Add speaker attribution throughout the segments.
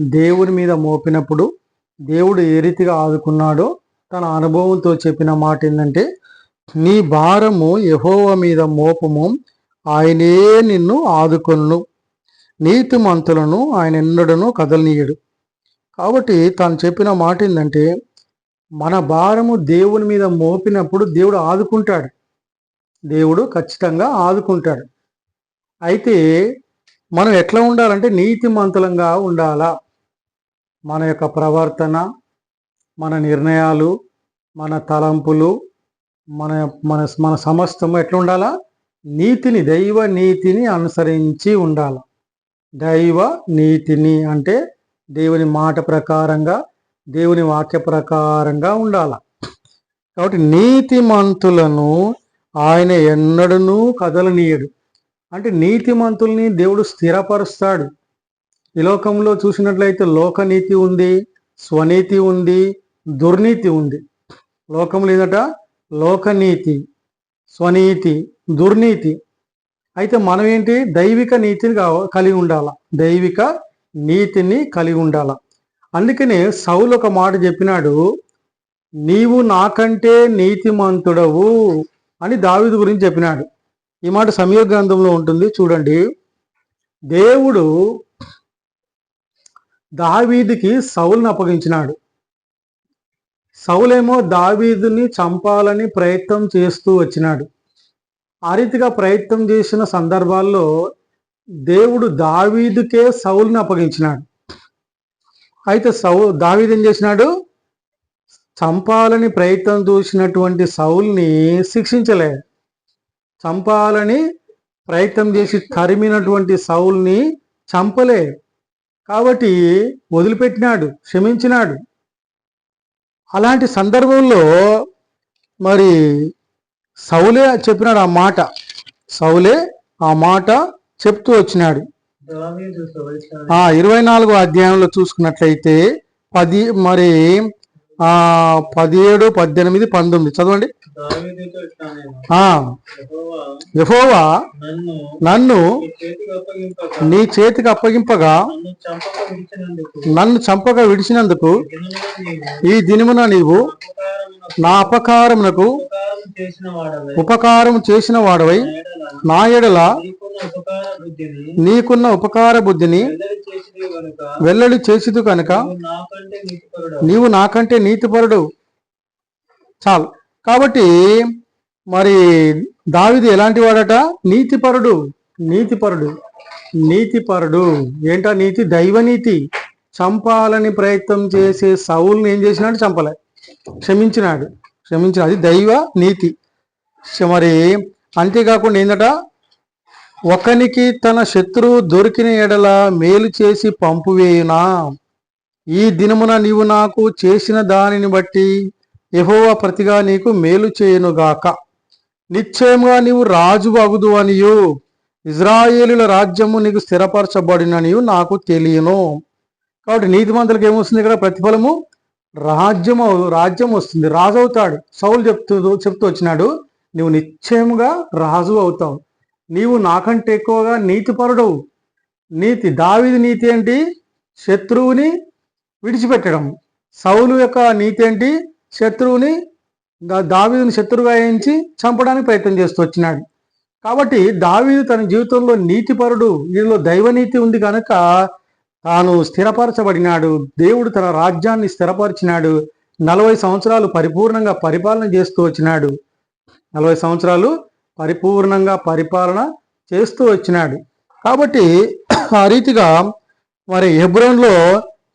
Speaker 1: దేవుని మీద మోపినప్పుడు దేవుడు ఏ రీతిగా ఆదుకున్నాడో తన అనుభవంతో చెప్పిన మాట ఏంటంటే నీ భారము యహోవ మీద మోపము ఆయనే నిన్ను ఆదుకొను నీతిమంతులను ఆయన ఎన్నడను కదలనీయడు. కాబట్టి తాను చెప్పిన మాట ఏంటంటే మన భారము దేవుని మీద మోపినప్పుడు దేవుడు ఆదుకుంటాడు. దేవుడు ఖచ్చితంగా ఆదుకుంటాడు. అయితే మనం ఎట్లా ఉండాలంటే నీతిమంతులంగా ఉండాలా? మన యొక్క ప్రవర్తన మన నిర్ణయాలు మన తలంపులు మన మన మన సమస్తము ఎట్లా ఉండాలా? నీతిని దైవ నీతిని అనుసరించి ఉండాలి. దైవ నీతిని అంటే దేవుని మాట ప్రకారంగా దేవుని వాక్య ప్రకారంగా ఉండాల. కాబట్టి నీతిమంతులను ఆయన ఎన్నడనూ కదలనీయడు. అంటే నీతిమంతుల్ని దేవుడు స్థిరపరుస్తాడు. ఈ లోకంలో చూసినట్లయితే లోకనీతి ఉంది స్వనీతి ఉంది దుర్నీతి ఉంది. లోకంలో ఏంటట లోకనీతి స్వనీతి దుర్నీతి. అయితే మనం ఏంటి? దైవిక నీతిని కలిగి ఉండాల. దైవిక నీతిని కలిగి ఉండాల. అందుకనే సౌలు ఒక మాట చెప్పినాడు నీవు నాకంటే నీతిమంతుడవు అని దావీదు గురించి చెప్పినాడు. ఈ మాట సమయ గ్రంథంలో ఉంటుంది చూడండి. దేవుడు దావీదుకి సౌల్ని అప్పగించినాడు. సౌలేమో దావీదుని చంపాలని ప్రయత్నం చేస్తూ వచ్చినాడు. ఆ రీతిగా ప్రయత్నం చేసిన సందర్భాల్లో దేవుడు దావీదుకే సౌల్ని అప్పగించినాడు. అయితే సౌ దావీదు ఏం చేసినాడు? చంపాలని ప్రయత్నం చూసినటువంటి సౌల్ని శిక్షించలేదు చంపాలని ప్రయత్నం చేసి తరిమినటువంటి సౌల్ని చంపలే. కాబట్టి వదిలిపెట్టినాడు క్షమించినాడు. అలాంటి సందర్భంలో మరి సౌలే చెప్పినాడు ఆ మాట. సౌలే ఆ మాట చెప్తూ వచ్చినాడు. ఆ ఇరవై నాలుగో అధ్యాయంలో చూసుకున్నట్లయితే పది మరి పదిహేడు పద్దెనిమిది పంతొమ్మిది. చదవండి.
Speaker 2: యెహోవా నన్ను నీ చేతికి
Speaker 1: అప్పగింపగా
Speaker 2: నన్ను చంపక విడిచినందుకు
Speaker 1: నన్ను చంపగా విడిచినందుకు ఈ దినమున నీవు నా అపకారమునకు
Speaker 2: ఉపకారం చేసిన వాడవై నా ఎడల నీకున్న ఉపకార బుద్ధిని వెల్లడి
Speaker 1: చేసిదు కనుక నీవు నాకంటే నీతిపరుడు. చాలు. కాబట్టి మరి దావిది ఎలాంటి వాడట? నీతిపరుడు. నీతిపరుడు. నీతిపరుడు. ఏంటా నీతి? దైవనీతి. చంపాలని ప్రయత్నం చేసే సౌల్ని ఏం చేసినట్టు చంపలే. క్షమించినాడు. క్షమించిన అది దైవ నీతి. మరి అంతేకాకుండా ఏంటట ఒకనికి తన శత్రువు దొరికిన ఎడల మేలు చేసి పంపువేయునా. ఈ దినమున నీవు నాకు చేసిన దానిని బట్టి ఎహోవా ప్రతిగా నీకు మేలు చేయనుగాక. నిశ్చయముగా నీవు రాజు అగుదు అనియు. ఇజ్రాయేలుల రాజ్యము నీకు స్థిరపరచబడిననియు నాకు తెలియను. కాబట్టి నీతిమంతులకు ఏమొస్తుంది ఇక్కడ ప్రతిఫలము? రాజ్యం అవు- రాజ్యం వస్తుంది. రాజు అవుతాడు. సౌలు చెప్తూ చెప్తూ వచ్చినాడు నువ్వు నిశ్చయముగా రాజు అవుతావు. నీవు నాకంటే ఎక్కువగా నీతిపరుడవు. నీతి దావిది నీతి ఏంటి? శత్రువుని విడిచిపెట్టడం. సౌలు యొక్క నీతి ఏంటి? శత్రువుని దావీదుని శత్రువుగా ఎంచి చంపడానికి ప్రయత్నం చేస్తూ వచ్చినాడు. కాబట్టి దావీదు తన జీవితంలో నీతిపరుడు. వీరిలో దైవనీతి ఉంది కనుక తాను స్థిరపరచబడినాడు. దేవుడు తన రాజ్యాన్ని స్థిరపరిచినాడు. నలభై సంవత్సరాలు పరిపూర్ణంగా పరిపాలన చేస్తూ వచ్చినాడు. నలభై సంవత్సరాలు పరిపూర్ణంగా పరిపాలన చేస్తూ వచ్చినాడు. కాబట్టి ఆ రీతిగా మరి హెబ్రోన్లో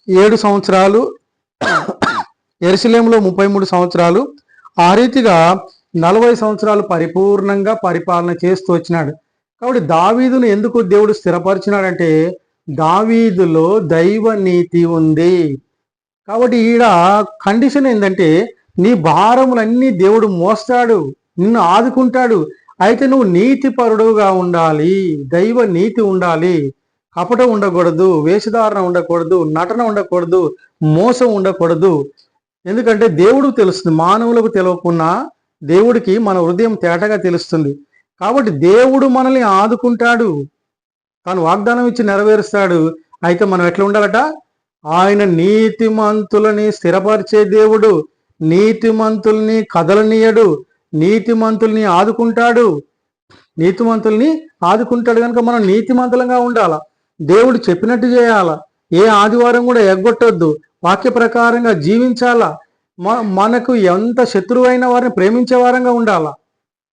Speaker 1: ఏడు సంవత్సరాలు ఎరుసలేంలో ముప్పై మూడు సంవత్సరాలు ఆ రీతిగా నలభై సంవత్సరాలు పరిపూర్ణంగా పరిపాలన చేస్తూ వచ్చినాడు. కాబట్టి దావీదును ఎందుకు దేవుడు స్థిరపరిచినాడంటే దావీదులో దైవ నీతి ఉంది. కాబట్టి ఈడ కండిషన్ ఏంటంటే నీ భారములన్నీ దేవుడు మోస్తాడు నిన్ను ఆదుకుంటాడు అయితే నువ్వు నీతిపరుడుగా ఉండాలి దైవ నీతి ఉండాలి. కపటం ఉండకూడదు వేషధారణ ఉండకూడదు నటన ఉండకూడదు మోసం ఉండకూడదు. ఎందుకంటే దేవుడు తెలుస్తుంది మానవులకు తెలియకున్నా దేవుడికి మన హృదయం తేటగా తెలుస్తుంది. కాబట్టి దేవుడు మనల్ని ఆదుకుంటాడు. తాను వాగ్దానం ఇచ్చి నెరవేరుస్తాడు. అయితే మనం ఎట్లా ఉండాలట? ఆయన నీతిమంతులని స్థిరపరిచే దేవుడు నీతిమంతుల్ని కదలనీయడు నీతిమంతుల్ని ఆదుకుంటాడు. నీతిమంతుల్ని ఆదుకుంటాడు కనుక మనం నీతిమంతులంగా ఉండాల. దేవుడు చెప్పినట్టు చేయాల. ఏ ఆదివారం కూడా ఎగ్గొట్టొద్దు. వాక్య ప్రకారంగా జీవించాలా. మ- మనకు ఎంత శత్రువైన వారిని ప్రేమించే వారంగా ఉండాలా.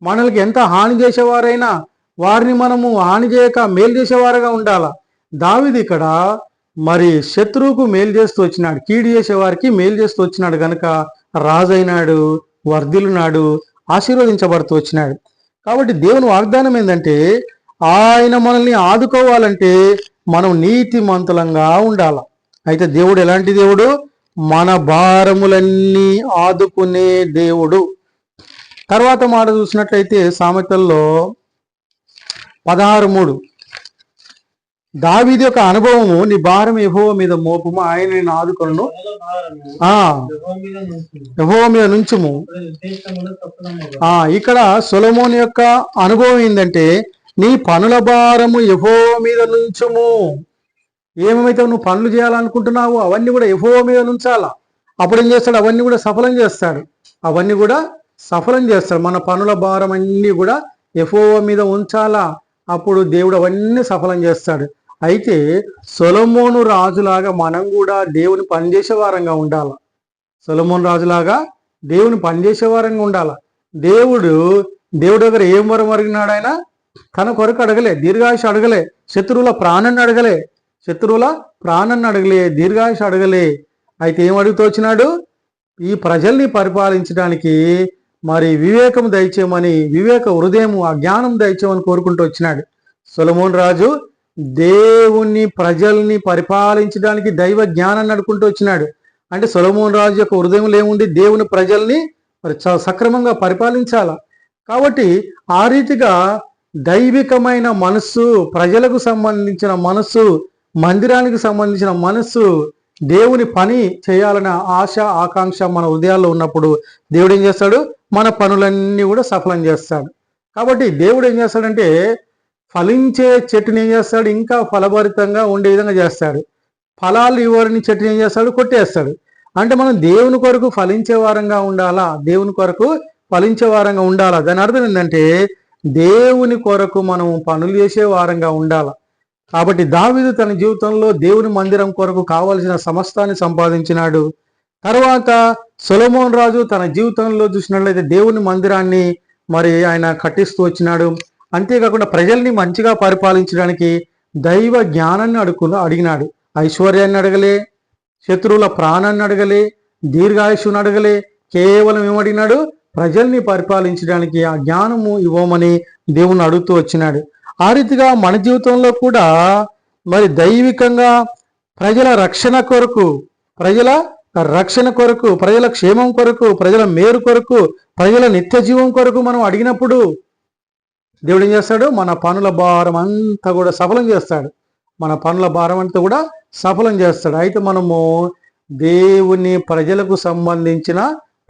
Speaker 1: మనల్కి ఎంత హాని చేసేవారైనా వారిని మనము హాని చేయక మేలు చేసేవారుగా ఉండాలా? దావిది ఇక్కడ మరి శత్రువుకు మేలు చేస్తూ వచ్చినాడు కీడు చేసేవారికి మేలు చేస్తూ వచ్చినాడు గనుక రాజైనాడు వర్ధిల్లునాడు ఆశీర్వదించబడుతూ వచ్చినాడు. కాబట్టి దేవుని వాగ్దానం ఏంటంటే ఆయన మనల్ని ఆదుకోవాలంటే మనం నీతిమంతులంగా ఉండాల? అయితే దేవుడు ఎలాంటి దేవుడు? మన భారములన్నీ ఆదుకునే దేవుడు. తర్వాత మాట చూసినట్లయితే సామెతల్లో పదహారు మూడు. దావీది యొక్క అనుభవము నీ భారం యెహోవా మీద మోపము ఆయన నేను ఆదుకొను
Speaker 2: పనుల
Speaker 1: ఆ
Speaker 2: మీద
Speaker 1: నుంచుము. ఆ ఇక్కడ సొలమోన్ యొక్క అనుభవం ఏంటంటే నీ పనుల భారము యహో మీద నుంచుము. ఏమైతే నువ్వు పనులు చేయాలనుకుంటున్నావు అవన్నీ కూడా యహో మీద నుంచాలా? అప్పుడు ఏం చేస్తాడు? అవన్నీ కూడా సఫలం చేస్తాడు. అవన్నీ కూడా సఫలం చేస్తాడు. మన పనుల భారం అన్నీ కూడా ఎఫ్ఓ మీద ఉంచాలా? అప్పుడు దేవుడు అవన్నీ సఫలం చేస్తాడు. అయితే సొలమోను రాజులాగా మనం కూడా దేవుని పనిచేసేవారంగా ఉండాల. సొలమోన్ రాజులాగా దేవుని పనిచేసేవారంగా ఉండాల. దేవుడు దేవుడు దగ్గర ఏం వరం అడిగినాడు ఆయన? తన కొరకు అడగలే దీర్ఘాయుష అడగలే శత్రువుల ప్రాణాన్ని అడగలే శత్రువుల ప్రాణాన్ని అడగలే దీర్ఘాయుష అడగలే. అయితే ఏం అడుగుతూ వచ్చినాడు? ఈ ప్రజల్ని పరిపాలించడానికి మరి వివేకం దయచేయమని వివేక హృదయము ఆ జ్ఞానం దయచేయమని కోరుకుంటూ వచ్చినాడు. సొలమోన్ రాజు దేవుని ప్రజల్ని పరిపాలించడానికి దైవ జ్ఞానాన్ని నడుకుంటూ వచ్చినాడు. అంటే సొలమోన్ రాజు యొక్క హృదయంలో ఏముంది? దేవుని ప్రజల్ని మరి చ- సక్రమంగా పరిపాలించాల. కాబట్టి ఆ రీతిగా దైవికమైన మనస్సు ప్రజలకు సంబంధించిన మనస్సు మందిరానికి సంబంధించిన మనస్సు దేవుని పని చేయాలనే ఆశ ఆకాంక్ష మన హృదయాల్లో ఉన్నప్పుడు దేవుడు ఏం చేస్తాడు? మన పనులన్నీ కూడా సఫలం చేస్తాడు. కాబట్టి దేవుడు ఏం చేస్తాడంటే ఫలించే చెట్టుని ఏం చేస్తాడు? ఇంకా ఫలభరితంగా ఉండే విధంగా చేస్తాడు. ఫలాలు ఇవ్వని చెట్టుని ఏం చేస్తాడు? కొట్టేస్తాడు. అంటే మనం దేవుని కొరకు ఫలించే వారంగా ఉండాలా? దేవుని కొరకు ఫలించే వారంగా ఉండాలా? దాని అర్థం ఏంటంటే దేవుని కొరకు మనం పనులు చేసే వారంగా ఉండాలా? కాబట్టి దావీదు తన జీవితంలో దేవుని మందిరం కొరకు కావలసిన సమస్తాన్ని సంపాదించినాడు. తర్వాత సొలమోన్ రాజు తన జీవితంలో చూసినట్లయితే దేవుని మందిరాన్ని మరి ఆయన కట్టిస్తూ వచ్చినాడు. అంతేకాకుండా ప్రజల్ని మంచిగా పరిపాలించడానికి దైవ జ్ఞానాన్ని అడుగు అడిగినాడు. ఐశ్వర్యాన్ని అడగలే శత్రువుల ప్రాణాన్ని అడగలే దీర్ఘాయుషుని అడగలే కేవలం ఏమడిగినాడు? ప్రజల్ని పరిపాలించడానికి ఆ జ్ఞానము ఇవ్వమని దేవుని అడుగుతూ వచ్చినాడు. ఆ రీతిగా మన జీవితంలో కూడా మరి దైవికంగా ప్రజల రక్షణ కొరకు ప్రజల రక్షణ కొరకు ప్రజల క్షేమం కొరకు ప్రజల మేరు కొరకు ప్రజల నిత్య జీవం కొరకు మనం అడిగినప్పుడు దేవుడు ఏం చేస్తాడు? మన పనుల భారం అంతా కూడా సఫలం చేస్తాడు. మన పనుల భారం అంతా కూడా సఫలం చేస్తాడు. అయితే మనము దేవుని ప్రజలకు సంబంధించిన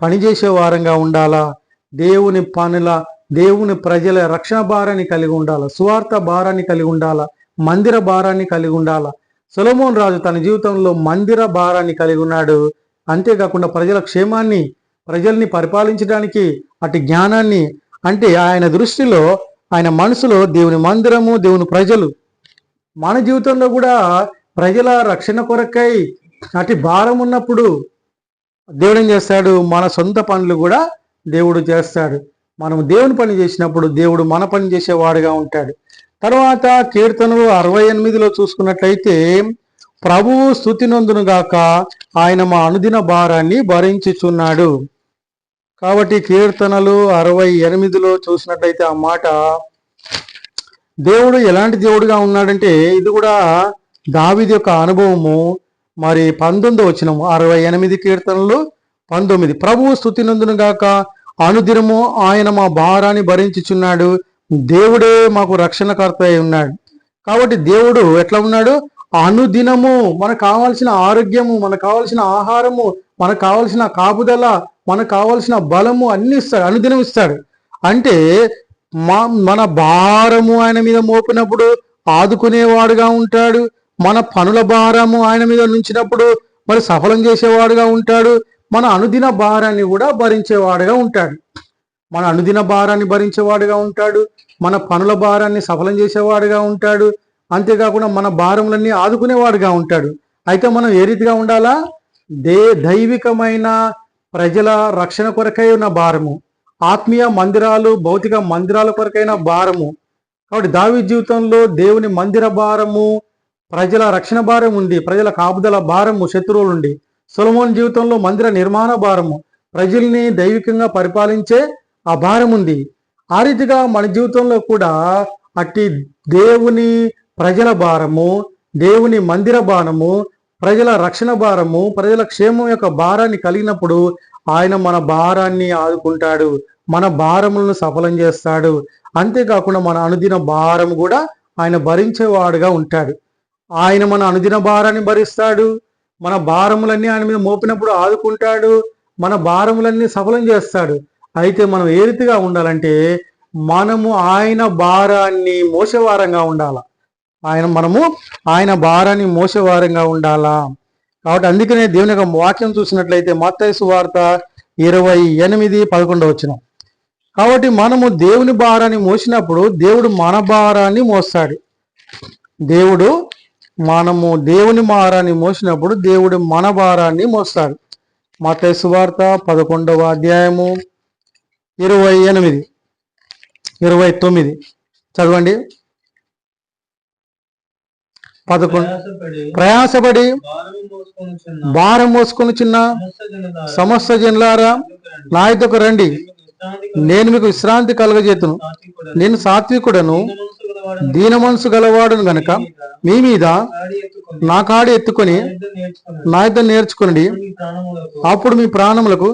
Speaker 1: పనిచేసే వారంగా ఉండాలా? దేవుని పనుల దేవుని ప్రజల రక్షణ భారాన్ని కలిగి ఉండాలా? సువార్త భారాన్ని కలిగి ఉండాలా? మందిర భారాన్ని కలిగి ఉండాలా? సొలమోన్ రాజు తన జీవితంలో మందిర భారాన్ని కలిగి ఉన్నాడు. అంతేకాకుండా ప్రజల క్షేమాన్ని ప్రజల్ని పరిపాలించడానికి అటు జ్ఞానాన్ని అంటే ఆయన దృష్టిలో ఆయన మనసులో దేవుని మందిరము దేవుని ప్రజలు. మన జీవితంలో కూడా ప్రజల రక్షణ కొరకై అటు భారం ఉన్నప్పుడు దేవుడు ఏం చేస్తాడు? మన సొంత పనులు కూడా దేవుడు చేస్తాడు. మనం దేవుని పని చేసినప్పుడు దేవుడు మన పని చేసేవాడుగా ఉంటాడు. తర్వాత కీర్తనలు అరవై ఎనిమిదిలో చూసుకున్నట్లయితే ప్రభువు స్థుతి నందునుగాక ఆయన మా అనుదిన భారాన్ని భరించుచున్నాడు. కాబట్టి కీర్తనలు అరవై ఎనిమిదిలో చూసినట్లయితే ఆ మాట దేవుడు ఎలాంటి దేవుడుగా ఉన్నాడంటే ఇది కూడా దావిది యొక్క అనుభవము. మరి పంతొమ్మిది వచ్చినము అరవై ఎనిమిది కీర్తనలు పంతొమ్మిది. ప్రభువు స్థుతి నందునుగాక అనుదినము ఆయన మా భారాన్ని భరించుచున్నాడు. దేవుడే మాకు రక్షణకర్త అయి ఉన్నాడు. కాబట్టి దేవుడు ఎట్లా ఉన్నాడు? అనుదినము మనకు కావాల్సిన ఆరోగ్యము మనకు కావాల్సిన ఆహారము మనకు కావాల్సిన కాపుదల మనకు కావాల్సిన బలము అన్ని ఇస్తాడు అనుదినం ఇస్తాడు. అంటే మా మన భారము ఆయన మీద మోపినప్పుడు ఆదుకునేవాడుగా ఉంటాడు. మన పనుల భారము ఆయన మీద నుంచినప్పుడు మరి సఫలం చేసేవాడుగా ఉంటాడు. మన అనుదిన భారాన్ని కూడా భరించేవాడుగా ఉంటాడు. మన అనుదిన భారాన్ని భరించేవాడుగా ఉంటాడు. మన పనుల భారాన్ని సఫలం చేసేవాడుగా ఉంటాడు. అంతేకాకుండా మన భారములన్నీ ఆదుకునేవాడుగా ఉంటాడు. అయితే మనం ఏ రీతిగా ఉండాలా? దే దైవికమైన ప్రజల రక్షణ కొరకై ఉన్న భారము. ఆత్మీయ మందిరాలు భౌతిక మందిరాల కొరకైన భారము. కాబట్టి దావి జీవితంలో దేవుని మందిర భారము ప్రజల రక్షణ భారం ఉంది. ప్రజల కాపుదల భారము శత్రువులు ఉండి. సొలమోన్ జీవితంలో మందిర నిర్మాణ భారము ప్రజల్ని దైవికంగా పరిపాలించే ఆ భారం ఉంది ఆ రీతిగా మన జీవితంలో కూడా అట్టి దేవుని ప్రజల భారము దేవుని మందిర భారము ప్రజల రక్షణ భారము ప్రజల క్షేమం యొక్క భారాన్ని కలిగినప్పుడు ఆయన మన భారాన్ని ఆదుకుంటాడు మన భారములను సఫలం చేస్తాడు. అంతేకాకుండా మన అనుదిన భారం కూడా ఆయన భరించేవాడుగా ఉంటాడు. ఆయన మన అనుదిన భారాన్ని భరిస్తాడు. మన భారములన్నీ ఆయన మీద మోపినప్పుడు ఆదుకుంటాడు మన భారములన్నీ సఫలం చేస్తాడు. అయితే మనం ఏ రీతిగా ఉండాలంటే మనము ఆయన భారాన్ని మోసేవారంగా ఉండాల. ఆయన మనము ఆయన భారాన్ని మోసేవారంగా ఉండాలా. కాబట్టి అందుకనే దేవుని యొక్క వాక్యం చూసినట్లయితే మత్తైసు వార్త ఇరవై ఎనిమిది పదకొండు వచ్చిన కాబట్టి మనము దేవుని భారాన్ని మోసినప్పుడు దేవుడు మన భారాన్ని మోస్తాడు. దేవుడు మనము దేవుని భారాన్ని మోసినప్పుడు దేవుడు మన భారాన్ని మోస్తాడు. మత్తయి వార్త పదకొండవ అధ్యాయము ఇరవై ఎనిమిది ఇరవై తొమ్మిది. చదవండి. పదకొండు
Speaker 2: ప్రయాసపడి
Speaker 1: భారం మోసుకొని చిన్న
Speaker 2: సమస్త జనులారా.
Speaker 1: నా రండి. నేను మీకు విశ్రాంతి కలుగజేతును. నేను సాత్వికుడను.
Speaker 2: దీన మనసు గలవాడను.
Speaker 1: గనుక మీ మీద నా కాడి ఎత్తుకొని
Speaker 2: నా యుద్ధం నేర్చుకున్నాడు.
Speaker 1: నా యొద్ద నేర్చుకునండి
Speaker 2: మీ ప్రాణములకు
Speaker 1: అప్పుడు మీ ప్రాణములకు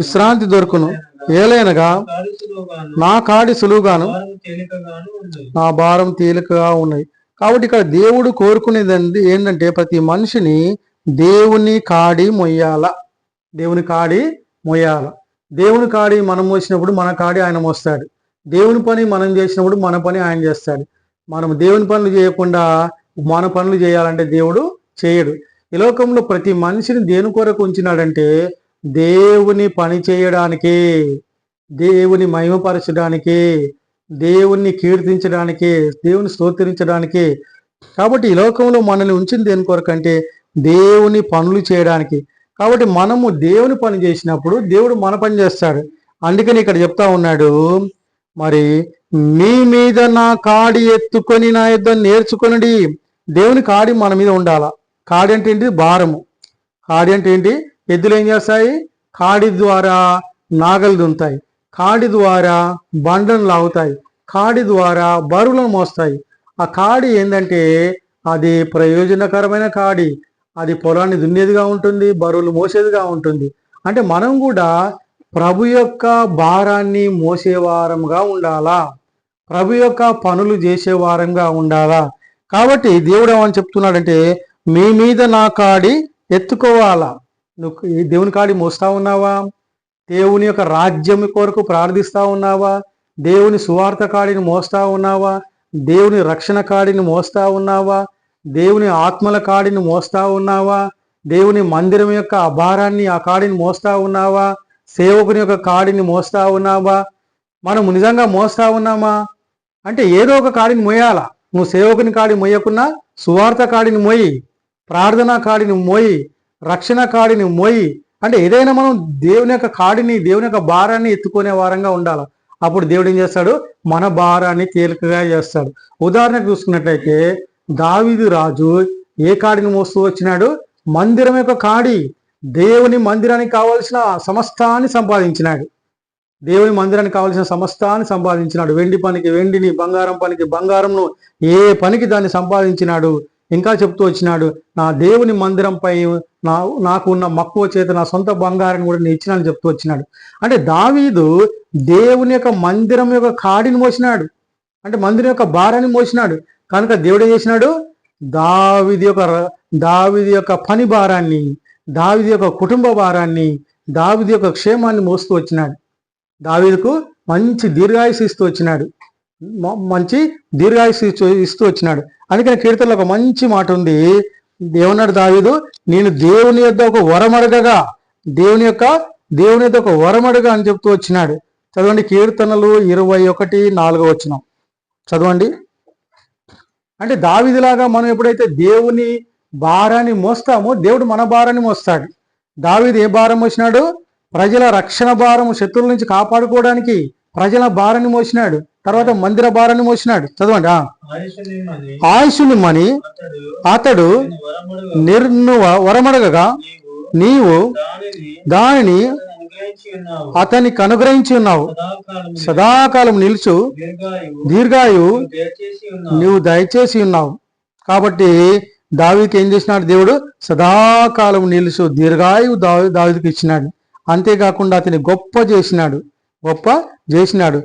Speaker 2: విశ్రాంతి దొరుకును.
Speaker 1: ఏలైనగా నా కాడి సులువుగాను. నా భారం తేలికగా ఉన్నాయి కాబట్టి ఇక్కడ దేవుడు కోరుకునేది ఏంటంటే ప్రతి మనిషిని దేవుని కాడి మొయ్యాల దేవుని కాడి మొయ్యాల దేవుని కాడి మనం మోసినప్పుడు మన కాడి ఆయన మోస్తాడు దేవుని పని మనం చేసినప్పుడు మన పని ఆయన చేస్తాడు. మనం దేవుని పనులు చేయకుండా మన పనులు చేయాలంటే దేవుడు చేయడు. ఈ లోకంలో ప్రతి మనిషిని దేని కొరకు ఉంచినాడంటే దేవుని పని చేయడానికి దేవుని మహిమపరచడానికి దేవుణ్ణి కీర్తించడానికి దేవుని స్తోత్రించడానికి. కాబట్టి ఈ లోకంలో మనల్ని ఉంచింది దేని కొరకంటే దేవుని పనులు చేయడానికి. కాబట్టి మనము దేవుని పని చేసినప్పుడు దేవుడు మన పని చేస్తాడు. అందుకని ఇక్కడ చెప్తా ఉన్నాడు మరి మీ మీద నా కాడి ఎత్తుకొని నా యుద్ధం నేర్చుకొనడి. దేవుని కాడి మన మీద ఉండాల? కాడి అంటే ఏంటి? భారము. కాడి అంటే ఏంటి? ఎద్దులు ఏం చేస్తాయి? కాడి ద్వారా నాగలు దుంతాయి కాడి ద్వారా బండను లాగుతాయి. కాడి ద్వారా బరువులను మోస్తాయి. ఆ కాడి ఏంటంటే అది ప్రయోజనకరమైన కాడి. అది పొలాన్ని దున్నేదిగా ఉంటుంది బరువులు మోసేదిగా ఉంటుంది. అంటే మనం కూడా ప్రభు యొక్క భారాన్ని మోసేవారంగా ఉండాలా? ప్రభు యొక్క పనులు చేసేవారంగా ఉండాలా? కాబట్టి దేవుడు ఏమని చెప్తున్నాడంటే మీ మీద నా కాడి ఎత్తుకోవాలా? నువ్వు ఈ దేవుని కాడి మోస్తా ఉన్నావా? దేవుని యొక్క రాజ్యం కొరకు ప్రార్థిస్తా ఉన్నావా? దేవుని సువార్త కాడిని మోస్తా ఉన్నావా? దేవుని రక్షణ కాడిని మోస్తా ఉన్నావా? దేవుని ఆత్మల కాడిని మోస్తా ఉన్నావా? దేవుని మందిరం యొక్క అభారాన్ని ఆ కాడిని మోస్తా ఉన్నావా? సేవకుని యొక్క కాడిని మోస్తా ఉన్నావా? మనం నిజంగా మోస్తా ఉన్నామా? అంటే ఏదో ఒక కాడిని మోయాలా. నువ్వు సేవకుని కాడిని మోయకున్నా సువార్త కాడిని మోయి ప్రార్థనా కాడిని మోయి రక్షణ కాడిని మోయి అంటే ఏదైనా మనం దేవుని యొక్క కాడిని దేవుని యొక్క భారాన్ని ఎత్తుకునే వారంగా ఉండాలి. అప్పుడు దేవుడు ఏం చేస్తాడు? మన భారాన్ని తేలికగా చేస్తాడు. ఉదాహరణకు చూసుకున్నట్లయితే దావీదు రాజు ఏ కాడిని మోస్తూ వచ్చినాడు? మందిరం యొక్క కాడి. దేవుని మందిరానికి కావలసిన సమస్తాన్ని సంపాదించినాడు. దేవుని మందిరానికి కావలసిన సమస్తాన్ని సంపాదించినాడు. వెండి పనికి వెండిని బంగారం పనికి బంగారంను ఏ పనికి దాన్ని సంపాదించినాడు. ఇంకా చెప్తూ వచ్చినాడు నా దేవుని మందిరంపై నా నాకు ఉన్న మక్కువ చేత నా సొంత బంగారాన్ని కూడా నేను ఇచ్చినాను చెప్తూ వచ్చినాడు. అంటే దావీదు దేవుని యొక్క మందిరం యొక్క కాడిని మోసినాడు. అంటే మందిరం యొక్క భారాన్ని మోసినాడు. కనుక దేవుడు ఏం చేసినాడు? దావిది యొక్క దావిది యొక్క పని భారాన్ని దావిది యొక్క కుటుంబ భారాన్ని దావిది యొక్క క్షేమాన్ని మోస్తూ వచ్చినాడు. దావిదకు మంచి దీర్ఘాయుసు ఇస్తూ వచ్చినాడు. మంచి దీర్ఘాయుసు ఇస్తూ- వచ్చినాడు. అందుకని కీర్తనలో ఒక మంచి మాట ఉంది. ఏమన్నాడు దావీదు? నేను దేవుని యొక్క ఒక వరమడగగా దేవుని యొక్క దేవుని యొక్క ఒక అని చెప్తూ వచ్చినాడు. చదవండి కీర్తనలు ఇరవై ఒకటి నాలుగో వచ్చినాం చదవండి. అంటే దావిదిలాగా మనం ఎప్పుడైతే దేవుని భారాన్ని మోస్తాము దేవుడు మన భారాన్ని మోస్తాడు. దావిది ఏ భారం మోసినాడు? ప్రజల రక్షణ భారం శత్రువుల నుంచి కాపాడుకోవడానికి ప్రజల భారాన్ని మోసినాడు. తర్వాత మందిర భారాన్ని మోసినాడు. చదవండి ఆయుషుని మని
Speaker 2: అతడు
Speaker 1: నిర్ను వరమడగగా
Speaker 2: నీవు దానిని ఉన్నావు
Speaker 1: అతనికి అనుగ్రహించి ఉన్నావు. సదాకాలం నిలుచు
Speaker 2: దీర్ఘాయువు
Speaker 1: దీర్ఘాయు
Speaker 2: దయచేసి ఉన్నావు.
Speaker 1: కాబట్టి దావికి ఏం చేసినాడు దేవుడు? సదాకాలం నిలుచు దీర్ఘాయువు దావి దావికి ఇచ్చినాడు. అంతేకాకుండా అతని గొప్ప చేసినాడు. గొప్ప చేసినాడు.